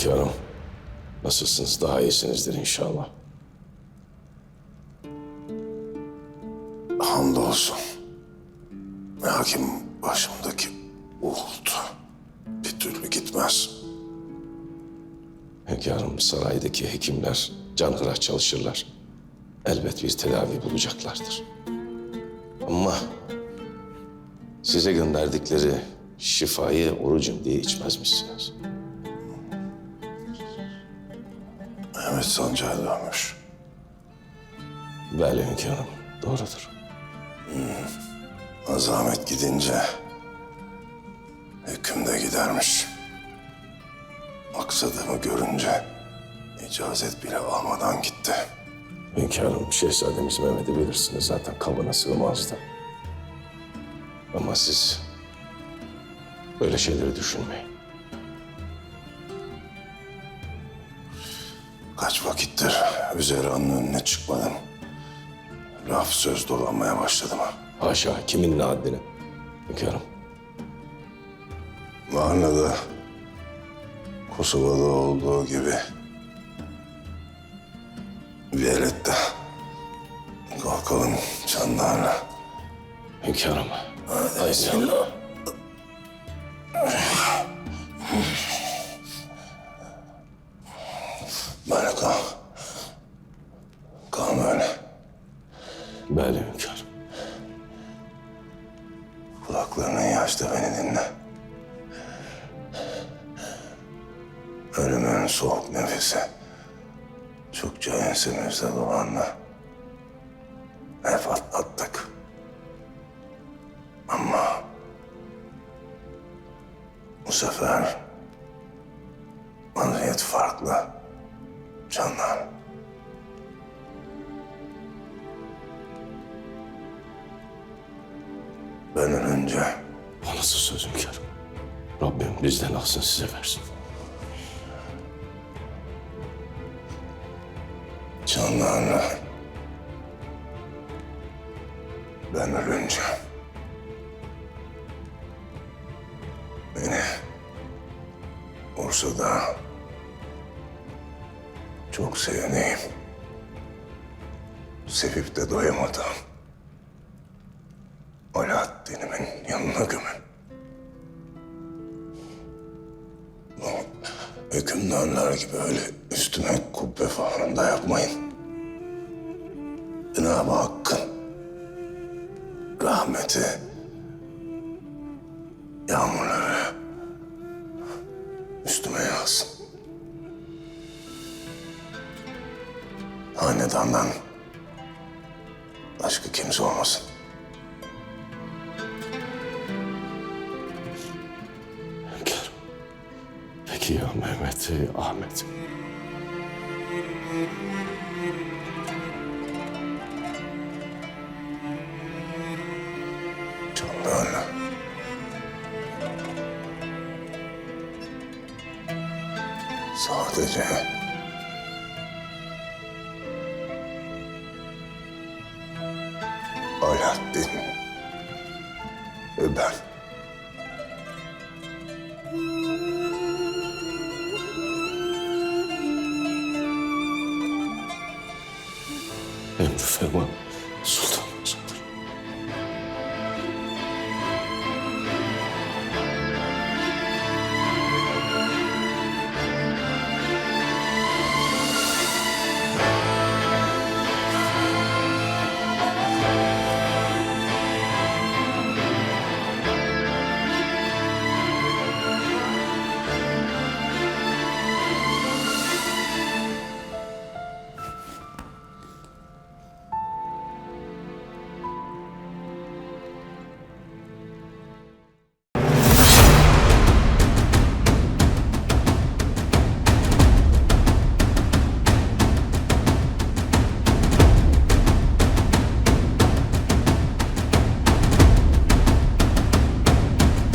Hünkârım, nasılsınız? Daha iyisinizdir inşallah. Hamdolsun. Hakim başımdaki uğultu bir türlü gitmez. Hünkârım, saraydaki hekimler canhıra çalışırlar. Elbet bir tedavi bulacaklardır. Ama size gönderdikleri şifayı orucum diye içmezmişsiniz. Mehmet Sancar'a dönmüş. Böyle hünkârım, doğrudur. Azamet gidince hüküm de gidermiş. Maksadımı görünce icazet bile almadan gitti. Hünkârım, şehzademiz Mehmet'i bilirsiniz zaten kabına sığmazdı. Ama siz böyle şeyleri düşünmeyin. Kaç vakittir üzeranın önüne çıkmadım. Laf söz dolanmaya başladı mı? Haşa, kimin ne haddine? Hünkârım, Varna'da Kosova'da olduğu gibi Viyalet'te kalkalım çanlarla. hünkârım. Ay, Bismillah. Böyle kal. Kal böyle. Böyle hünkârım. Kulaklarının yaşta beni dinle. Ölümün soğuk nefesi. Çokça ensemizde dolandı. Hep atlattık. Ama bu sefer vaziyet farklı. Canlar. Ben ölünce O nasıl söz hünkârım? Rabbim bizden alsın size versin. Canlarla ben ölünce beni Bursa'da çok sevdiğim sevip de doyamadım Alaaddin'imin yanına gömün. Hükümdarlar gibi öyle üstüme kubbe falan da yapmayın. Cenab-ı Hakk'ın rahmeti, yağmurları Hanedandan başka kimse olmasın. Hünkârım. Peki ya Mehmet, e, Ahmet? Canlarla. Sadece Alaaddin ve ben. Sultan.